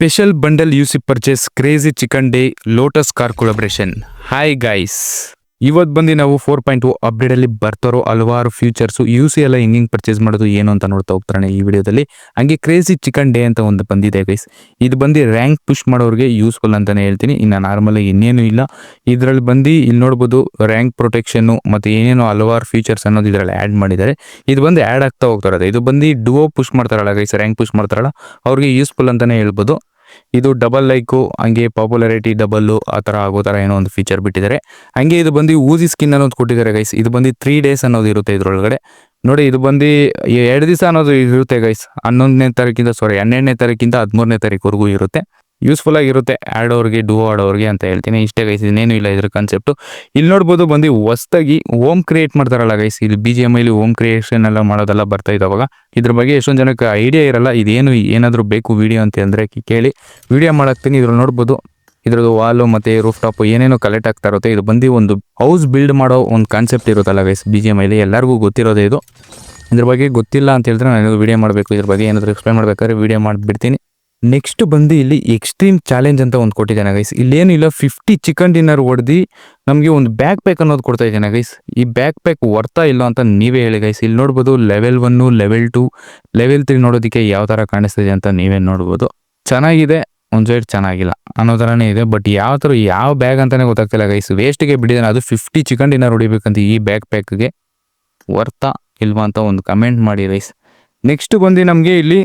Special bundle U C purchase crazy chicken day lotus car collaboration. Hi guys ಇವತ್ತು ಬಂದು ನಾವು four point to update ಅಲ್ಲಿ ಬರ್ತಾರೋ ಹಲವಾರು ಫ್ಯೂಚರ್ಸು ಯು ಸಿ ಎಲ್ಲ ಹೆಂಗ್ ಪರ್ಚೇಸ್ ಮಾಡೋದು ಏನು ಅಂತ ನೋಡ್ತಾ ಹೋಗ್ತಾರೆ ಈ ವಿಡಿಯೋದಲ್ಲಿ. ಹಂಗೆ ಕ್ರೇಜಿ ಚಿಕನ್ ಡೇ ಅಂತ ಒಂದು ಬಂದಿದೆ ಗೈಸ್ ಇದು ಬಂದು ರ್ಯಾಂಕ್ ಪುಷ್ ಮಾಡೋರಿಗೆ ಯೂಸ್ಫುಲ್ ಅಂತಾನೆ ಹೇಳ್ತೀನಿ. ಇನ್ನು ನಾರ್ಮಲ್ ಇನ್ನೇನು ಇಲ್ಲ. ಇದರಲ್ಲಿ ಬಂದು ಇಲ್ಲಿ ನೋಡ್ಬೋದು ರ್ಯಾಂಕ್ ಪ್ರೊಟೆಕ್ಷನ್ನು ಮತ್ತೆ ಏನೇನೋ ಹಲವಾರು ಫೀಚರ್ಸ್ ಅನ್ನೋದು ಇದರಲ್ಲಿ ಆ್ಯಡ್ ಮಾಡಿದ್ದಾರೆ. ಇದು ಬಂದು ಆ್ಯಡ್ ಆಗ್ತಾ ಹೋಗ್ತಾರೆ ಇದು ಬಂದು ಡುವೋ ಪುಷ್ ಮಾಡ್ತಾರಲ್ಲ ಗೈಸ್ ರ್ಯಾಂಕ್ ಪುಷ್ ಮಾಡ್ತಾರಲ್ಲ, ಅವ್ರಿಗೆ ಯೂಸ್ಫುಲ್ ಅಂತಾನೆ ಹೇಳ್ಬೋದು. ಇದು ಡಬಲ್ ಲೈಕು ಹಂಗೆ ಪಾಪ್ಯುಲಾರಿಟಿ ಡಬಲ್ಲು ಆ ಥರ ಆಗೋ ಥರ ಏನೋ ಒಂದು ಫೀಚರ್ ಬಿಟ್ಟಿದ್ದಾರೆ. ಹಂಗೆ ಇದು ಬಂದು ಊಜಿ ಸ್ಕಿನ್ ಅನ್ನೋದು ಕೊಟ್ಟಿದ್ದಾರೆ ಗೈಸ್ ಇದು ಬಂದು ತ್ರೀ ಡೇಸ್ ಅನ್ನೋದು ಇರುತ್ತೆ ಇದರೊಳಗಡೆ. ನೋಡಿ, ಇದು ಬಂದು ಎರಡು ದಿವಸ ಅನ್ನೋದು ಇರುತ್ತೆ ಗೈಸ್ ಹನ್ನೊಂದನೇ ತಾರೀಕಿಂದ ಸಾರಿ ಹನ್ನೆರಡನೇ ತಾರೀಕಿಂದ ಹದಿಮೂರನೇ ತಾರೀಕುವರೆಗೂ ಇರುತ್ತೆ. ಯೂಸ್ಫುಲ್ ಆಗಿರುತ್ತೆ ಅವ್ರಿಗೆ ಡೂ ಆಡೋರಿಗೆ ಅಂತ ಹೇಳ್ತೀನಿ. ಇಷ್ಟೇ ಗೈಸ್ ಇನ್ನೇನು ಇಲ್ಲ ಇದ್ರ ಕಾನ್ಸೆಪ್ಟು ಇಲ್ಲಿ ನೋಡ್ಬೋದು ಬಂದು ಹೊಸ್ದಾಗಿ ಓಮ್ ಕ್ರಿಯೇಟ್ ಮಾಡ್ತಾರಲ್ಲ ಗೈಸ್ ಇಲ್ಲಿ ಬಿ ಜಿ ಎಂ ಐಲಿ ಓಮ್ ಕ್ರಿಯೇಷನ್ ಎಲ್ಲ ಮಾಡೋದೆಲ್ಲ ಬರ್ತಾ ಇದ್ದಾವಾಗ ಇದ್ರ ಬಗ್ಗೆ ಎಷ್ಟೊಂದು ಜನಕ್ಕೆ ಐಡಿಯಾ ಇರಲ್ಲ, ಇದೇನು ಏನಾದರೂ ಬೇಕು ವಿಡಿಯೋ ಅಂತ ಅಂದರೆ ಕೇಳಿ. ವಿಡಿಯೋ ಮಾಡಾಕ್ತೀನಿ, ಇದ್ರಲ್ಲಿ ನೋಡ್ಬೋದು. ಇದ್ರದ್ದು ವಾಲು ಮತ್ತು ರೂಫ್ ಟಾಪ್ ಏನೇನೋ ಕಲೆಕ್ಟ್ ಆಗ್ತಾ ಇರುತ್ತೆ. ಇದು ಬಂದು ಒಂದು ಹೌಸ್ ಬಿಲ್ಡ್ ಮಾಡೋ ಒಂದು ಕಾನ್ಸೆಪ್ಟ್ ಇರುತ್ತಲ್ಲ ಗೈಸ್ ಬಿ ಜಿ ಎಂ ಐಲಿ ಎಲ್ಲರಿಗೂ ಗೊತ್ತಿರೋದೇ ಇದು. ಇದ್ರ ಬಗ್ಗೆ ಗೊತ್ತಿಲ್ಲ ಅಂತ ಹೇಳಿದ್ರೆ ನಾನು ವಿಡಿಯೋ ಮಾಡಬೇಕು, ಇದ್ರ ಬಗ್ಗೆ ಏನಾದರೂ ಎಕ್ಸ್ಪ್ಲೈನ್ ಮಾಡಬೇಕಾದ್ರೆ ವಿಡಿಯೋ ಮಾಡಿಬಿಡ್ತೀನಿ. ನೆಕ್ಸ್ಟ್ ಬಂದು ಇಲ್ಲಿ ಎಕ್ಸ್ಟ್ರೀಮ್ ಚಾಲೆಂಜ್ ಅಂತ ಒಂದು ಕೊಟ್ಟಿದ್ದಾನೆ ಗೈಸ್ ಇಲ್ಲೇನಿಲ್ಲ ಫಿಫ್ಟಿ ಚಿಕನ್ ಡಿನ್ನರ್ ಹೊಡೆದು ನಮಗೆ ಒಂದು ಬ್ಯಾಕ್ ಪ್ಯಾಕ್ ಅನ್ನೋದು ಕೊಡ್ತಾ ಇದ್ದಾನೆ ಗೈಸ್ ಈ ಬ್ಯಾಕ್ ಪ್ಯಾಕ್ ವರ್ತಾ ಇಲ್ಲ ಅಂತ ನೀವೇ ಹೇಳಿ ಗೈಸ್ ಇಲ್ಲಿ ನೋಡ್ಬೋದು level one level two level three ನೋಡೋದಕ್ಕೆ ಯಾವ ಥರ ಕಾಣಿಸ್ತಿದೆ ಅಂತ ನೀವೇ ನೋಡ್ಬೋದು. ಚೆನ್ನಾಗಿದೆ ಒಂದು ಸೈಡ್ ಚೆನ್ನಾಗಿಲ್ಲ ಅನ್ನೋ ಥರನೇ ಇದೆ. ಬಟ್ ಯಾವ ಥರ ಯಾವ ಬ್ಯಾಗ್ ಅಂತಲೇ ಗೊತ್ತಾಗ್ತಿಲ್ಲ ಗೈಸ್ ವೇಸ್ಟ್ಗೆ ಬಿಟ್ಟಿದ್ದಾನೆ. ಅದು ಫಿಫ್ಟಿ ಚಿಕನ್ ಡಿನ್ನರ್ ಹೊಡಿಬೇಕಂತ ಈ ಬ್ಯಾಕ್ ಪ್ಯಾಕ್ಗೆ ವರ್ತಾ ಇಲ್ವಾ ಅಂತ ಒಂದು ಕಮೆಂಟ್ ಮಾಡಿ ಗೈಸ್ ನೆಕ್ಸ್ಟ್ ಬಂದು ನಮಗೆ ಇಲ್ಲಿ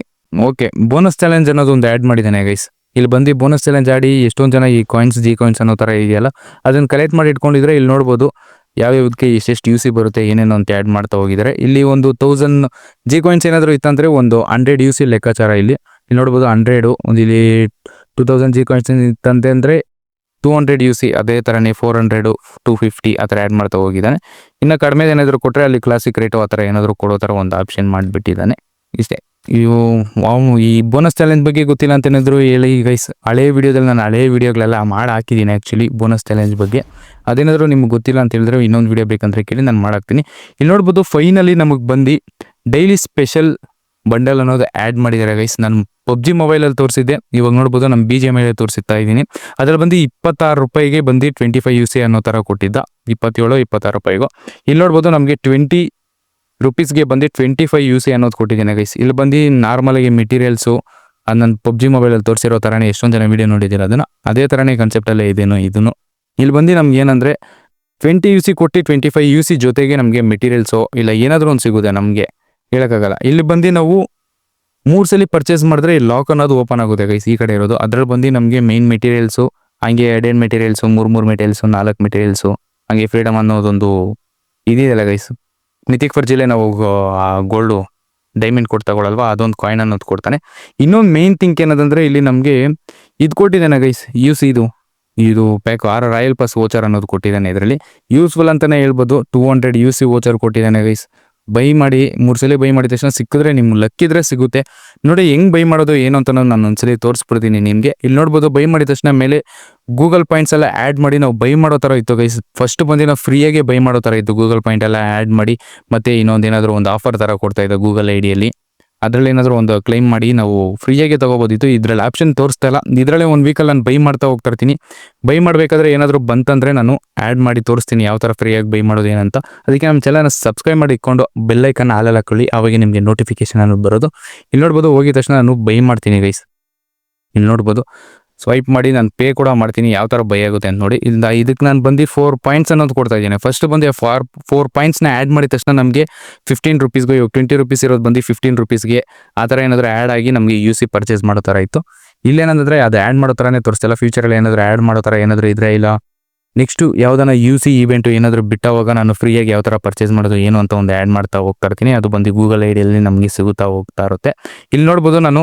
ಓಕೆ ಬೋನಸ್ ಚಾಲೆಂಜ್ ಅನ್ನೋದು ಒಂದು ಆ್ಯಡ್ ಮಾಡಿದ್ದಾನೆ ಗೈಸ್ ಇಲ್ಲಿ ಬಂದು ಬೋನಸ್ ಚಾಲೆಂಜ್ ಆಡಿ ಎಷ್ಟೊಂದು ಜನ ಈ ಕಾಯಿನ್ಸ್ ಜಿ ಕಾಯಿನ್ಸ್ ಅನ್ನೋ ಥರ ಇದೆಯಲ್ಲ, ಅದನ್ನು ಕಲೆಕ್ಟ್ ಮಾಡಿ ಇಟ್ಕೊಂಡಿದ್ರೆ ಇಲ್ಲಿ ನೋಡ್ಬೋದು ಯಾವ್ಯಾವ್ದಕ್ಕೆ ಎಷ್ಟೆಷ್ಟು ಯು ಸಿ ಬರುತ್ತೆ, ಏನೇನು ಅಂತ ಆ್ಯಡ್ ಮಾಡ್ತಾ ಹೋಗಿದ್ದಾರೆ. ಇಲ್ಲಿ ಒಂದು ತೌಸಂಡ್ ಜಿ ಕಾಯಿನ್ಸ್ ಏನಾದರೂ ಇತ್ತಂದರೆ ಒಂದು ಹಂಡ್ರೆಡ್ ಯು ಸಿ ಲೆಕ್ಕಾಚಾರ ಇಲ್ಲಿ. ಇಲ್ಲಿ ನೋಡ್ಬೋದು ಹಂಡ್ರೆಡು ಒಂದು ಇಲ್ಲಿ ಟೂ ತೌಸಂಡ್ ಜಿ ಕಾಯಿನ್ಸ್ ಇತ್ತಂತೆ ಅಂದರೆ ಟೂ ಹಂಡ್ರೆಡ್ ಯು ಸಿ ಅದೇ ಥರನೇ ಫೋರ್ ಹಂಡ್ರೆಡು ಟೂ ಫಿಫ್ಟಿ ಆ ಥರ ಆ್ಯಡ್ ಮಾಡ್ತಾ ಹೋಗಿದ್ದಾನೆ. ಇನ್ನು ಕಡಿಮೆ ಏನಾದರೂ ಕೊಟ್ಟರೆ ಅಲ್ಲಿ ಕ್ಲಾಸಿಕ್ ರೇಟು ಆ ಥರ ಏನಾದರೂ ಕೊಡೋ ಥರ ಒಂದು ಆಪ್ಷನ್ ಮಾಡಿಬಿಟ್ಟಿದ್ದಾನೆ. ಇಷ್ಟೇ. ಇವು ಅವನು ಈ ಬೋನಸ್ ಚಾಲೆಂಜ್ ಬಗ್ಗೆ ಗೊತ್ತಿಲ್ಲ ಅಂತ ಏನಾದರೂ ಹೇಳಿ ಗೈಸ್ ಹಳೆ ವಿಡಿಯೋದಲ್ಲಿ ನಾನು ಹಳೆ ವಿಡಿಯೋಗಳೆಲ್ಲ ಮಾಡಿ ಹಾಕಿದ್ದೀನಿ ಆ್ಯಕ್ಚುಲಿ ಬೋನಸ್ ಚಾಲೆಂಜ್ ಬಗ್ಗೆ. ಅದೇನಾದರೂ ನಿಮ್ಗೆ ಗೊತ್ತಿಲ್ಲ ಅಂತ ಹೇಳಿದ್ರೆ ಇನ್ನೊಂದು ವಿಡಿಯೋ ಬೇಕಂದ್ರೆ ಕೇಳಿ, ನಾನು ಮಾಡಾಕ್ತೀನಿ. ಇಲ್ಲಿ ನೋಡ್ಬೋದು ಫೈನಲಿ ನಮಗೆ ಬಂದು ಡೈಲಿ ಸ್ಪೆಷಲ್ ಬಂಡಲ್ ಅನ್ನೋದು ಆ್ಯಡ್ ಮಾಡಿದ್ದಾರೆ ಗೈಸ್ ನಾನು ಪಬ್ಜಿ ಮೊಬೈಲಲ್ಲಿ ತೋರಿಸಿದ್ದೆ. ಇವಾಗ ನೋಡ್ಬೋದು ನಮ್ಮ ಬಿ ಜೆ ಮೇಲೆ ತೋರಿಸ್ತಾ ಇದ್ದೀನಿ. ಅದರಲ್ಲಿ ಬಂದು ಇಪ್ಪತ್ತಾರು ರೂಪಾಯಿಗೆ ಬಂದು ಟ್ವೆಂಟಿ ಫೈವ್ ಯು ಸಿ ಅನ್ನೋ ಥರ ಕೊಟ್ಟಿದ್ದ. ಇಪ್ಪತ್ತೇಳು, ಇಪ್ಪತ್ತಾರು ರೂಪಾಯಿಗೂ. ಇಲ್ಲಿ ನೋಡ್ಬೋದು, ನಮಗೆ ಟ್ವೆಂಟಿ ರುಪೀಸ್ಗೆ ಬಂದು ಟ್ವೆಂಟಿ ಫೈವ್ ಯು ಸಿ ಅನ್ನೋದು ಕೊಟ್ಟಿದ್ದೀನಿ ಗೈಸ್ ಇಲ್ಲಿ ಬಂದು ನಾರ್ಮಲಾಗಿ ಮೆಟೀರಿಯಲ್ಸು ಅದು ನನ್ನ ಪಬ್ಜಿ ಮೊಬೈಲಲ್ಲಿ ತೋರಿಸಿರೋ ಥರನೇ ಎಷ್ಟೊಂದು ಜನ ವೀಡಿಯೋ ನೋಡಿದ್ದೀರ ಅದನ್ನು? ಅದೇ ಥರನೇ ಕನ್ಸೆಪ್ಟಲ್ಲೇ ಇದೇನೋ ಇದನ್ನು ಇಲ್ಲಿ ಬಂದು ನಮ್ಗೆ ಏನಂದರೆ ಟ್ವೆಂಟಿ ಯು ಸಿ ಕೊಟ್ಟು ಟ್ವೆಂಟಿ ಫೈವ್ ಯು ಸಿ ಜೊತೆಗೆ ನಮಗೆ ಮೆಟೀರಿಯಲ್ಸು ಇಲ್ಲ ಏನಾದರೂ ಒಂದು ಸಿಗುತ್ತೆ ನಮಗೆ. ಹೇಳೋಕ್ಕಾಗಲ್ಲ. ಇಲ್ಲಿ ಬಂದು ನಾವು ಮೂರು ಸಲ ಪರ್ಚೇಸ್ ಮಾಡಿದ್ರೆ ಲಾಕ್ ಅನ್ನೋದು ಓಪನ್ ಆಗುತ್ತೆ ಗೈಸ್ ಈ ಕಡೆ ಇರೋದು. ಅದ್ರಲ್ಲಿ ಬಂದು ನಮಗೆ ಮೇನ್ ಮೆಟೀರಿಯಲ್ಸು ಹಂಗೆ ಎರಡೆರಡು ಮೆಟೀರಿಯಲ್ಸು ಮೂರು ಮೂರು ಮೆಟೀರಿಯಲ್ಸು ನಾಲ್ಕು ಮೆಟೀರಿಯಲ್ಸು ಹಂಗೆ ಫ್ರೀಡಮ್ ಅನ್ನೋದೊಂದು ಇದೆಯಲ್ಲ ಗೈಸ್ ನಿತಿಕ್ ಫರ್ಜಿಲೆ ನಾವು ಗೋಲ್ಡು ಡೈಮಂಡ್ ಕೊಟ್ಟು ತಗೊಳಲ್ವಾ? ಅದೊಂದು ಕಾಯಿನ್ ಅನ್ನೋದು ಕೊಡ್ತಾನೆ. ಇನ್ನೊಂದು ಮೇನ್ ಥಿಂಕ್ ಏನದಂದ್ರೆ ಇಲ್ಲಿ ನಮಗೆ ಇದು ಕೊಟ್ಟಿದ್ದಾನೆ ಗೈಸ್ ಯೂಸ್ ಇದು. ಇದು pack R royal pass voucher ಅನ್ನೋದು ಕೊಟ್ಟಿದ್ದಾನೆ ಇದರಲ್ಲಿ. ಯೂಸ್ಫುಲ್ ಅಂತಾನೆ ಹೇಳ್ಬೋದು. Two hundred U C voucher ಕೊಟ್ಟಿದ್ದಾನೆ ಗೈಸ್ ಬೈ ಮಾಡಿ, ಮೂರು ಸಲ ಬೈ ಮಾಡಿದ ತಕ್ಷಣ ಸಿಕ್ಕಿದ್ರೆ ನಿಮ್ಗೆ ಲಕ್ಕಿದ್ರೆ ಸಿಗುತ್ತೆ. ನೋಡಿ ಹೆಂಗ್ ಬೈ ಮಾಡೋದು ಏನು ಅಂತ ನಾನು ಒಂದ್ಸಲಿ ತೋರಿಸ್ಬಿಡ್ತೀನಿ ನಿಮಗೆ. ಇಲ್ಲಿ ನೋಡ್ಬೋದು ಬೈ ಮಾಡಿದ ತಕ್ಷಣ ಮೇಲೆ ಗೂಗಲ್ ಪಾಯಿಂಟ್ಸ್ ಎಲ್ಲ ಆ್ಯಡ್ ಮಾಡಿ ನಾವು ಬೈ ಮಾಡೋ ಥರ ಇತ್ತು ಗೈಸ್ ಫಸ್ಟ್ ಬಂದು ನಾವು ಫ್ರೀಯಾಗಿ ಬೈ ಮಾಡೋ ಥರ ಇತ್ತು ಗೂಗಲ್ ಪಾಯಿಂಟ್ ಎಲ್ಲ ಆ್ಯಡ್ ಮಾಡಿ, ಮತ್ತೆ ಇನ್ನೊಂದು ಏನಾದರೂ ಒಂದು ಆಫರ್ ಥರ ಕೊಡ್ತಾ ಇದೆ ಗೂಗಲ್ ಐಡಿಯಲ್ಲಿ ಡಿಯಲ್ಲಿ ಅದರಲ್ಲಿ ಏನಾದರೂ ಒಂದು ಕ್ಲೈಮ್ ಮಾಡಿ ನಾವು ಫ್ರೀಯಾಗಿ ತೊಗೋಬೋದಿತ್ತು. ಇದರಲ್ಲಿ ಆಪ್ಷನ್ ತೋರಿಸ್ತಾ ಇಲ್ಲ. ಇದರಲ್ಲೇ ಒಂದು ವೀಕಲ್ಲಿ ನಾನು ಬೈ ಮಾಡ್ತಾ ಹೋಗ್ತಾ ಇರ್ತೀನಿ. ಬೈ ಮಾಡಬೇಕಾದ್ರೆ ಏನಾದರೂ ಬಂತಂದರೆ ನಾನು ಆ್ಯಡ್ ಮಾಡಿ ತೋರಿಸ್ತೀನಿ ಯಾವ ಥರ ಫ್ರೀಯಾಗಿ ಬೈ ಮಾಡೋದು ಏನಂತ. ಅದಕ್ಕೆ ನಮ್ಮ ಚಾನಲ್ನ ಸಬ್ಸ್ಕ್ರೈಬ್ ಮಾಡಿ ಇಟ್ಕೊಂಡು ಬೆಲ್ಲೈಕನ್ ಹಾಲಲ್ಲಿ ಹಾಕೊಳ್ಳಿ. ಅವಾಗ ನಿಮಗೆ ನೋಟಿಫಿಕೇಶನ್ ಅನ್ನು ಬರೋದು. ಇಲ್ಲಿ ನೋಡ್ಬೋದು, ಹೋಗಿದ ತಕ್ಷಣ ನಾನು ಬೈ ಮಾಡ್ತೀನಿ ಗೈಸ್ ಇಲ್ಲಿ ನೋಡ್ಬೋದು. ಸ್ವೈಪ್ ಮಾಡಿ ನಾನು ಪೇ ಕೂಡ ಮಾಡ್ತೀನಿ, ಯಾವ ಥರ ಬೈ ಆಗುತ್ತೆ ಅಂತ ನೋಡಿ. ಇಲ್ಲ ಇದಕ್ಕೆ ನಾನು ಬಂದು ಫೋರ್ ಪಾಯಿಂಟ್ಸ್ ಅನ್ನೋದು ಕೊಡ್ತಾ ಇದ್ದೀನಿ. ಫಸ್ಟ್ ಬಂದು ಫಾರ್ ಫೋರ್ ಪಾಯಿಂಟ್ಸ್ನ ಆ್ಯಡ್ ಮಾಡಿದ ತಕ್ಷಣ ನಮಗೆ ಫಿಫ್ಟೀನ್ ರುಪೀಸ್ಗೆ ಇವಾಗ ಟ್ವೆಂಟಿ ರುಪೀಸ್ ಇರೋದು ಬಂದು ಫಿಫ್ಟೀನ್ ರುಪೀಸ್ಗೆ ಆ ಥರ ಏನಾದರೂ ಆ್ಯಡ್ ಆಗಿ ನಮಗೆ ಯು ಸಿ ಪರ್ಚೇಸ್ ಮಾಡೋ ಥರ ಇತ್ತು. ಇಲ್ಲೇನಂದರೆ ಅದು ಆ್ಯಡ್ ಮಾಡೋ ಥರನೇ ತೋರಿಸ್ತಿಲ್ಲ ಫ್ಯೂಚರಲ್ಲಿ ಏನಾದರೂ ಆ್ಯಡ್ ಮಾಡೋ ಥರ ಏನಾದರೂ ಇದ್ರೆ ಇಲ್ಲ. ನೆಕ್ಸ್ಟು ಯಾವ್ದಾನ ಯು ಸಿ ಇವೆಂಟು ಏನಾದರೂ ಬಿಟ್ಟಾವಾಗ ನಾನು ಫ್ರೀಯಾಗಿ ಯಾವ ಥರ ಪರ್ಚೇಸ್ ಮಾಡೋದು, ಏನು ಅಂತ ಒಂದು ಆ್ಯಡ್ ಮಾಡ್ತಾ ಹೋಗ್ತಾ ಇರ್ತೀನಿ. ಅದು ಬಂದು ಗೂಗಲ್ ಐ ಡಿಯಲ್ಲಿ ನಮಗೆ ಸಿಗುತ್ತಾ ಹೋಗ್ತಾ ಇರುತ್ತೆ. ಇಲ್ಲಿ ನೋಡ್ಬೋದು ನಾನು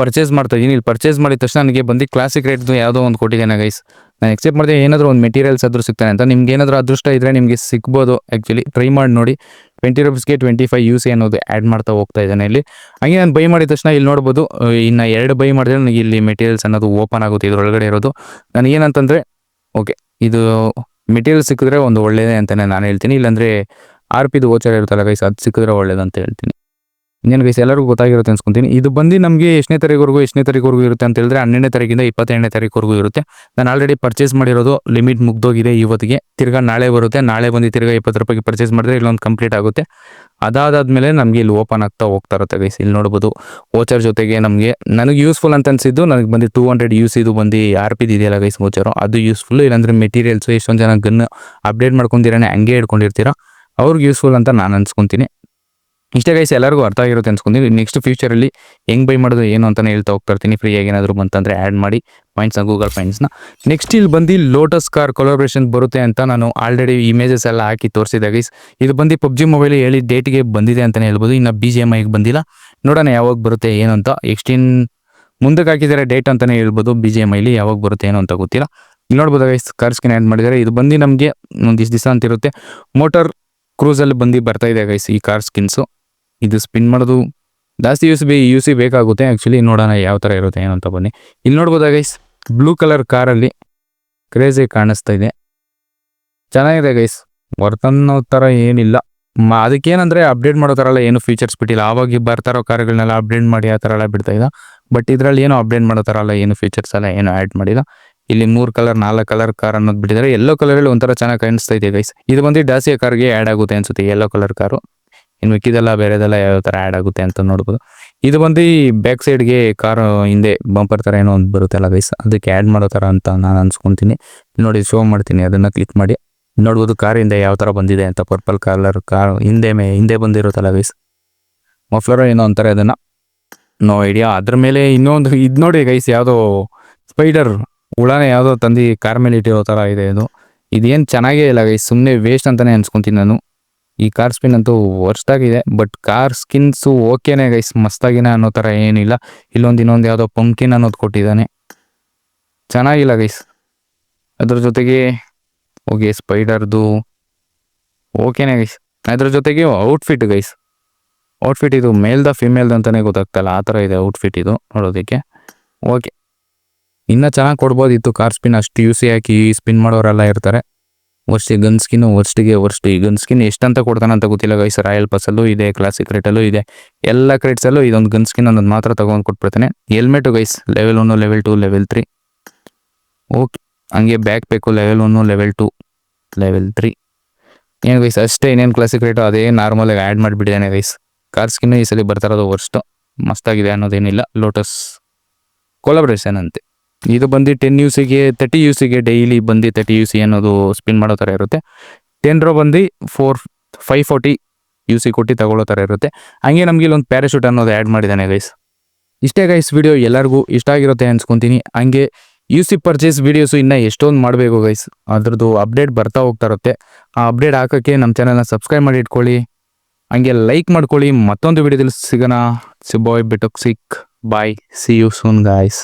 ಪರ್ಚೇಸ್ ಮಾಡ್ತಾ ಇದ್ದೀನಿ ಇಲ್ಲಿ ಪರ್ಚೇಸ್ ಮಾಡಿದ ತಕ್ಷಣ ನನಗೆ ಬಂದು ಕ್ಲಾಸಿಕ್ ರೇಟ್ದು ಯಾವುದೋ ಒಂದು ಕೊಟ್ಟಿದ್ದೇನೆ ಗೈಸ್ ನಾನು ಎಕ್ಸೆಪ್ಟ್ ಮಾಡಿದೆ, ಏನಾದರೂ ಒಂದು ಮೆಟೀರಿಯಲ್ಸ್ ಆದರೂ ಸಿಗ್ತಾನೆ ಅಂತ. ನಿಮ್ಗೆ ಏನಾದರೂ ಅದೃಷ್ಟ ಇದ್ದರೆ ನಿಮಗೆ ಸಿಗ್ಬೋದು ಆ್ಯಕ್ಚುಲಿ ಟ್ರೈ ಮಾಡಿ ನೋಡಿ. ಟ್ವೆಂಟಿ ರುಪೀಸ್ಗೆ ಟ್ವೆಂಟಿ ಫೈವ್ ಯು ಅನ್ನೋದು ಆ್ಯಡ್ ಮಾಡ್ತಾ ಹೋಗ್ತಾ ಇದ್ದಾನೆ ಇಲ್ಲಿ. ಹಾಗೆ ನಾನು ಬೈ ಮಾಡಿದ ತಕ್ಷಣ ಇಲ್ಲಿ ನೋಡ್ಬೋದು ಇನ್ನು ಎರಡು ಬೈ ಮಾಡಿದ್ರೆ ನನಗೆ ಇಲ್ಲಿ ಮೆಟೀರಿಯಲ್ಸ್ ಅನ್ನೋದು ಓಪನ್ ಆಗುತ್ತೆ ಇದರೊಳಗಡೆ ಇರೋದು. ನಾನು ಏನಂತಂದರೆ ಓಕೆ ಇದು ಮೆಟೀರಿಯಲ್ ಸಿಕ್ಕಿದ್ರೆ ಒಂದು ಒಳ್ಳೆಯದೇ ಅಂತಲೇ ನಾನು ಹೇಳ್ತೀನಿ. ಇಲ್ಲಾಂದರೆ ಆರ್ ಪಿದು ಓಚರ್ ಇರುತ್ತಲ್ಲ ಗೈಸ್ ಅದು ಸಿಕ್ಕಿದ್ರೆ ಒಳ್ಳೇದು ಅಂತ ಹೇಳ್ತೀನಿ. ಇನ್ನೇನು ಗೈಸ್ ಎಲ್ಲರಿಗೂ ಗೊತ್ತಾಗಿರುತ್ತೆ ಅನ್ಸ್ಕೊಂತೀನಿ. ಇದು ಬಂದು ನಮಗೆ ಎಷ್ಟನೇ ತಾರೀಕುವರೆಗೂ ಎಷ್ಟನೇ ತಾರೀಕುವರೆಗೂ ಇರುತ್ತೆ ಅಂತ ಹೇಳಿದ್ರೆ ಹನ್ನೆರಡನೇ ತಾರೀಕಿಂದ ಇಪ್ಪತ್ತೆರಡನೇ ತಾರೀಕುವರೆಗೂ ಇರುತ್ತೆ. ನಾನು ಆಲ್ರೆಡಿ ಪರ್ಚೇಸ್ ಮಾಡಿರೋದು ಲಿಮಿಟ್ ಮುಗ್ದೋಗಿದೆ ಇವತ್ತಿಗೆ. ತಿರ್ಗಾ ನಾಳೆ ಬರುತ್ತೆ. ನಾಳೆ ಬಂದು ತಿರ್ಗಾ ಇಪ್ಪತ್ತು ರೂಪಾಯಿಗೆ ಪರ್ಚೇಸ್ ಮಾಡಿದ್ರೆ ಇಲ್ಲೊಂದು ಕಂಪ್ಲೀಟ್ ಆಗುತ್ತೆ. ಅದಾದಾದ್ಮೇಲೆ ನಮಗೆ ಇಲ್ಲಿ ಓಪನ್ ಆಗ್ತಾ ಹೋಗ್ತಾ ಇರುತ್ತೆ ಗೈಸ್ ಇಲ್ಲಿ ನೋಡ್ಬೋದು ವೋಚರ್ ಜೊತೆಗೆ ನಮಗೆ ನನಗೆ ಯೂಸ್ಫುಲ್ ಅಂತ ಅನ್ಸಿದ್ದು ನನಗೆ ಬಂದು ಟೂ ಹಂಡ್ರೆಡ್ ಯೂಸ್ ಇದು ಬಂದು ಆರ್ ಪಿ ಇದೆಯಲ್ಲ ಗೈಸ್ ವೋಚರು ಅದು ಯೂಸ್ಫುಲ್ ಇಲ್ಲಾಂದ್ರೆ ಮೆಟೀರಿಯಲ್ಸ್ ಎಷ್ಟೊಂದು ಜನ ಗನ್ ಅಪ್ಡೇಟ್ ಮಾಡ್ಕೊಂಡಿರೋ ಹಂಗೆ ಇಟ್ಕೊಂಡಿರ್ತೀರ ಅವ್ರಿಗೆ ಯೂಸ್ಫುಲ್ ಅಂತ ನಾನು ಅನ್ಸ್ಕೊಂತೀನಿ. ಇಷ್ಟೇ ಗೈಸ್ ಎಲ್ಲರಿಗೂ ಅರ್ಥ ಆಗಿರುತ್ತೆ ಅನ್ಸ್ಕೊಂತೀನಿ ನೆಕ್ಸ್ಟ್ ಫ್ಯೂಚರಲ್ಲಿ ಹೆಂಗೆ ಬೈ ಮಾಡೋದು, ಏನು ಅಂತಲೇ ಹೇಳ್ತಾ ಹೋಗ್ತಾ ಇರ್ತೀನಿ ಫ್ರೀಯಾಗಿ ಏನಾದರೂ ಬಂತಂದ್ರೆ ಆ್ಯಡ್ ಮಾಡಿ ಪಾಯಿಂಟ್ಸ್ನ ಗೂಗಲ್ ಪಾಯಿಂಟ್ಸ್ನ ನೆಕ್ಸ್ಟ್ ಇಲ್ಲಿ ಬಂದು ಲೋಟಸ್ ಕಾರ್ ಕೊಲಾಬ್ರೇಷನ್ ಬರುತ್ತೆ ಅಂತ ನಾನು ಆಲ್ರೆಡಿ ಇಮೇಜಸ್ ಎಲ್ಲ ಹಾಕಿ ತೋರಿಸಿದೆ ಗೈಸ್ ಇದು ಬಂದು ಪಬ್ಜಿ ಮೊಬೈಲ್ ಹೇಳಿ ಡೇಟ್ಗೆ ಬಂದಿದೆ ಅಂತಲೇ ಹೇಳ್ಬೋದು. ಇನ್ನು ಬಿ ಜಿ ಎಂ ಐಗೆ ಬಂದಿಲ್ಲ. ನೋಡೋಣ ಯಾವಾಗ ಬರುತ್ತೆ, ಏನು ಅಂತ. ಎಕ್ಸ್ಟಿನ್ ಮುಂದಕ್ಕೆ ಹಾಕಿದರೆ ಡೇಟ್ ಅಂತಲೇ ಹೇಳ್ಬೋದು. ಬಿ ಜಿ ಎಂ ಐಲಿ ಯಾವಾಗ ಬರುತ್ತೆ, ಏನು ಅಂತ ಗೊತ್ತಿಲ್ಲ. ಇಲ್ಲಿ ನೋಡ್ಬೋದು ಗೈಸ್ ಕಾರ್ ಸ್ಕಿನ್ ಆ್ಯಡ್ ಮಾಡಿದ್ದಾರೆ. ಇದು ಬಂದು ನಮಗೆ ಒಂದಿಷ್ಟು ದಿವಸ ಅಂತಿರುತ್ತೆ. ಮೋಟರ್ ಕ್ರೂಸಲ್ಲಿ ಬಂದು ಬರ್ತಾ ಇದೆ ಗೈಸ್ ಈ ಕಾರ್ ಸ್ಕಿನ್ಸು ಇದು ಸ್ಪಿನ್ ಮಾಡೋದು ಜಾಸ್ತಿ ಯೂಸ್ ಬಿ ಯು ಸಿ ಬೇಕಾಗುತ್ತೆ. ಆ್ಯಕ್ಚುಲಿ ನೋಡೋಣ ಯಾವ ಥರ ಇರುತ್ತೆ, ಏನು ಅಂತ ಬನ್ನಿ. ಇಲ್ಲಿ ನೋಡ್ಬೋದಾ ಗೈಸ್ ಬ್ಲೂ ಕಲರ್ ಕಾರಲ್ಲಿ ಕ್ರೇಜಿ ಕಾಣಿಸ್ತಾ ಇದೆ. ಚೆನ್ನಾಗಿದೆ ಗೈಸ್ ಅನ್ನೋ ಥರ ಏನಿಲ್ಲ. ಮ, ಅದಕ್ಕೇನಂದರೆ ಅಪ್ಡೇಟ್ ಮಾಡೋ ಥರ ಎಲ್ಲ ಏನು ಫೀಚರ್ಸ್ ಬಿಟ್ಟಿಲ್ಲ. ಆವಾಗ ಬರ್ತಾರೋ ಕಾರ್ಗಳನ್ನೆಲ್ಲ ಅಪ್ಡೇಟ್ ಮಾಡಿ ಆ ಥರ ಎಲ್ಲ ಬಿಡ್ತಾ ಇದ್ದ. ಬಟ್ ಇದರಲ್ಲಿ ಏನು ಅಪ್ಡೇಟ್ ಮಾಡೋ ಥರ ಎಲ್ಲ ಏನು ಫೀಚರ್ಸ್ ಎಲ್ಲ ಏನು ಆ್ಯಡ್ ಮಾಡಿಲ್ಲ. ಇಲ್ಲಿ ಮೂರು ಕಲರ್ ನಾಲ್ಕು ಕಲರ್ ಕಾರ್ ಅನ್ನೋದು ಬಿಟ್ಟಿದ್ದಾರೆ. ಎಲ್ಲೋ ಕಲರಲ್ಲಿ ಒಂಥರ ಚೆನ್ನಾಗಿ ಕಾಣಿಸ್ತಾ ಇದೆ ಗೈಸ್ ಇದು ಬಂದು ಡಾಸಿಯ ಕಾರ್ಗೆ ಆ್ಯಡ್ ಆಗುತ್ತೆ ಅನ್ಸುತ್ತೆ ಎಲ್ಲೋ ಕಲರ್ ಕಾರು ಇನ್ನು ಮಿಕ್ಕಿದೆಲ್ಲ ಬೇರೆದೆಲ್ಲ ಯಾವ ಥರ ಆ್ಯಡ್ ಆಗುತ್ತೆ ಅಂತ ನೋಡ್ಬೋದು. ಇದು ಬಂದು ಬ್ಯಾಕ್ ಸೈಡ್ಗೆ ಕಾರ್ ಹಿಂದೆ ಬಂಪರ್ ಥರ ಏನೋ ಒಂದು ಬರುತ್ತಲ್ಲ ಗೈಸ್ ಅದಕ್ಕೆ ಆ್ಯಡ್ ಮಾಡೋ ಥರ ಅಂತ ನಾನು ಅನ್ಸ್ಕೊತೀನಿ. ನೋಡಿ ಶೋ ಮಾಡ್ತೀನಿ, ಅದನ್ನು ಕ್ಲಿಕ್ ಮಾಡಿ. ನೋಡ್ಬೋದು ಕಾರ್ ಹಿಂದೆ ಯಾವ ಥರ ಬಂದಿದೆ ಅಂತ ಪರ್ಪಲ್ ಕಲರ್ ಕಾರ್ ಹಿಂದೆ ಮೇ, ಹಿಂದೆ ಬಂದಿರುತ್ತಲ್ಲ ಗೈಸ್ ಮಫ್ಲರ್ ಏನೋ ಅಂತಾರೆ ಅದನ್ನು. ನೋ ಐಡಿಯಾ ಅದ್ರ ಮೇಲೆ ಇನ್ನೊಂದು, ಇದು ನೋಡಿ ಗೈಸ್ ಯಾವುದೋ ಸ್ಪೈಡರ್ ಹುಳನೇ ಯಾವುದೋ ತಂದು ಕಾರ್ ಮೇಲೆ ಇಟ್ಟಿರೋ ಥರ ಇದೆ ಇದು ಇದೇನು ಚೆನ್ನಾಗೇ ಇಲ್ಲ ಗೈಸ್ ಸುಮ್ಮನೆ ವೇಸ್ಟ್ ಅಂತಲೇ ಅನ್ಸ್ಕೊತೀನಿ ನಾನು. ಈ ಕಾರ್ ಸ್ಪಿನ್ ಅಂತೂ ವರ್ಷದಾಗಿದೆ ಬಟ್ ಕಾರ್ ಸ್ಕಿನ್ಸು ಓಕೆನೇ ಗೈಸ್ ಮಸ್ತಾಗಿನ ಅನ್ನೋ ಥರ ಏನಿಲ್ಲ. ಇಲ್ಲೊಂದು ಇನ್ನೊಂದು ಯಾವುದೋ ಪಂಕಿನ್ ಅನ್ನೋದು ಕೊಟ್ಟಿದ್ದಾನೆ. ಚೆನ್ನಾಗಿಲ್ಲ ಗೈಸ್ ಅದ್ರ ಜೊತೆಗೆ ಓಕೆ ಸ್ಪೈಡರ್ದು ಓಕೆನೇ ಗೈಸ್ ಅದ್ರ ಜೊತೆಗೆ ಔಟ್ಫಿಟ್ ಗೈಸ್ ಔಟ್ಫಿಟ್ ಇದು ಮೇಲ್ದ ಫಿಮೇಲ್ದ ಅಂತಲೇ ಗೊತ್ತಾಗ್ತಲ್ಲ, ಆ ಥರ ಇದೆ ಔಟ್ಫಿಟ್ ಇದು ನೋಡೋದಕ್ಕೆ. ಓಕೆ ಇನ್ನೂ ಚೆನ್ನಾಗಿ ಕೊಡ್ಬೋದಿತ್ತು ಕಾರ್ ಸ್ಪಿನ್ ಅಷ್ಟು ಯು ಸಿ ಹಾಕಿ ಸ್ಪಿನ್ ಮಾಡೋರೆಲ್ಲ ಇರ್ತಾರೆ. ವರ್ಷಿಗೆ ಗನ್ ಸ್ಕಿನ್ ವರ್ಷಿಗೆ ವರ್ಷ ಈ ಗನ್ ಸ್ಕಿನ್ ಎಷ್ಟಂತ ಕೊಡ್ತಾನೆ ಅಂತ ಗೊತ್ತಿಲ್ಲ ಗೈಸ್ ರಾಯಲ್ ಪಸ್ಸಲ್ಲೂ ಇದೆ ಕ್ಲಾಸಿಕ್ ರೇಟಲ್ಲೂ ಇದೆ. ಎಲ್ಲ ಕ್ರೇಟ್ಸಲ್ಲೂ ಇದೊಂದು ಗನ್ ಸ್ಕಿನ್ ಅನ್ನೋದು ಮಾತ್ರ ತಗೊಂಡು ಕೊಟ್ಬಿಡ್ತಾನೆ. Helmet guys level one level two level three okay ಹಂಗೆ ಬ್ಯಾಕ್ ಬೇಕು level one level two level three ಏನು ಗೈಸ್ ಅಷ್ಟೇ ಇನ್ನೇನು ಕ್ಲಾಸಿಕ್ ರೇಟು ಅದೇ ನಾರ್ಮಲಾಗಿ ಆ್ಯಡ್ ಮಾಡಿಬಿಟ್ಟಿದ್ದಾನೆ ಗೈಸ್ ಕಾರ್ ಸ್ಕಿನ್ ಈ ಸಲ ಬರ್ತಾ ಇರೋದು ವರ್ಸ್ಟು ಮಸ್ತಾಗಿದೆ ಅನ್ನೋದೇನಿಲ್ಲ. ಲೋಟಸ್ ಕೊಲಾಬ್ರೇಷನ್ ಅಂತೆ. ಇದು ಬಂದು ಟೆನ್ ಯು ಸಿಗೆ ತರ್ಟಿ ಯು ಸಿಗೆ ಡೈಲಿ ಬಂದು ತರ್ಟಿ ಯು ಸಿ ಅನ್ನೋದು ಸ್ಪಿನ್ ಮಾಡೋ ಥರ ಇರುತ್ತೆ. ಟೆನ್ ರೋ ಬಂದು four five forty U C ಕೊಟ್ಟು ತಗೊಳ್ಳೋ ಥರ ಇರುತ್ತೆ. ಹಂಗೆ ನಮಗೆ ಇಲ್ಲೊಂದು ಪ್ಯಾರಾಶೂಟ್ ಅನ್ನೋದು ಆ್ಯಡ್ ಮಾಡಿದ್ದಾನೆ ಗೈಸ್ ಇಷ್ಟೇ ಗೈಸ್ ವಿಡಿಯೋ ಎಲ್ಲರಿಗೂ ಇಷ್ಟ ಆಗಿರುತ್ತೆ ಅನ್ಸ್ಕೊತೀನಿ. ಹಂಗೆ ಯು ಸಿ ಪರ್ಚೇಸ್ ವೀಡಿಯೋಸು ಇನ್ನೂ ಎಷ್ಟೊಂದು ಮಾಡಬೇಕು ಗೈಸ್ ಅದ್ರದ್ದು ಅಪ್ಡೇಟ್ ಬರ್ತಾ ಹೋಗ್ತಾ ಇರುತ್ತೆ. ಆ ಅಪ್ಡೇಟ್ ಹಾಕೋಕ್ಕೆ ನಮ್ಮ ಚಾನಲ್ನ ಸಬ್ಸ್ಕ್ರೈಬ್ ಮಾಡಿ ಇಟ್ಕೊಳ್ಳಿ. ಹಂಗೆ ಲೈಕ್ ಮಾಡ್ಕೊಳ್ಳಿ. ಮತ್ತೊಂದು ವಿಡಿಯೋದಲ್ಲಿ ಸಿಗೋಣ. ಸಿಬಾಯ್ ಬಿಟ್ಟು ಸಿಕ್ bye see you soon guys